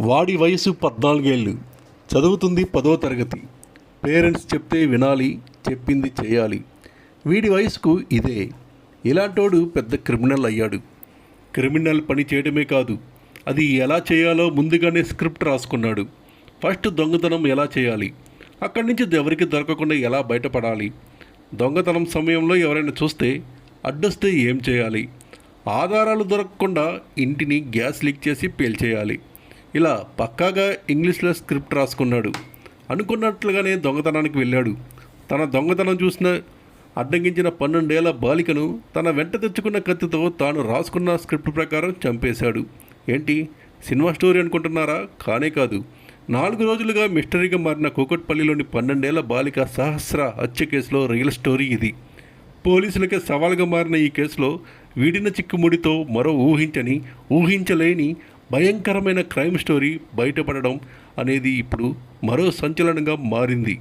వాడి వయసు పద్నాలుగేళ్ళు. చదువుతుంది పదో తరగతి. పేరెంట్స్ చెప్తే వినాలి చెప్పింది చేయాలి. వీడి వయసుకు ఇదే. ఇలాంటోడు పెద్ద క్రిమినల్ అయ్యాడు. క్రిమినల్ పని చేయడమే కాదు అది ఎలా చేయాలో ముందుగానే స్క్రిప్ట్ రాసుకున్నాడు. ఫస్ట్ దొంగతనం ఎలా చేయాలి? అక్కడి నుంచి ఎవరికి దొరకకుండా ఎలా బయటపడాలి? దొంగతనం సమయంలో ఎవరైనా చూస్తే అడ్డొస్తే ఏం చేయాలి? ఆధారాలు దొరకకుండా ఇంటిని గ్యాస్ లీక్ చేసి పేల్చేయాలి. ఇలా పక్కాగా ఇంగ్లీష్లో స్క్రిప్ట్ రాసుకున్నాడు. అనుకున్నట్లుగానే దొంగతనానికి వెళ్ళాడు. తన దొంగతనం చూసిన అడ్డగించిన పన్నెండేళ్ళ బాలికను తన వెంట తెచ్చుకున్న కత్తితో తాను రాసుకున్న స్క్రిప్ట్ ప్రకారం చంపేశాడు. ఏంటి? సినిమా స్టోరీ అనుకుంటున్నారా? కానే కాదు. నాలుగు రోజులుగా మిస్టరీగా మారిన కూకట్పల్లిలోని పన్నెండేళ్ళ బాలిక సహస్ర హత్య కేసులో రియల్ స్టోరీ ఇది. పోలీసులకే సవాల్గా మారిన ఈ కేసులో వీడిన చిక్కుముడితో మరో ఊహించని ఊహించలేని భయంకరమైన క్రైమ్ స్టోరీ బయటపడడం అనేది ఇప్పుడు మరో సంచలనంగా మారింది.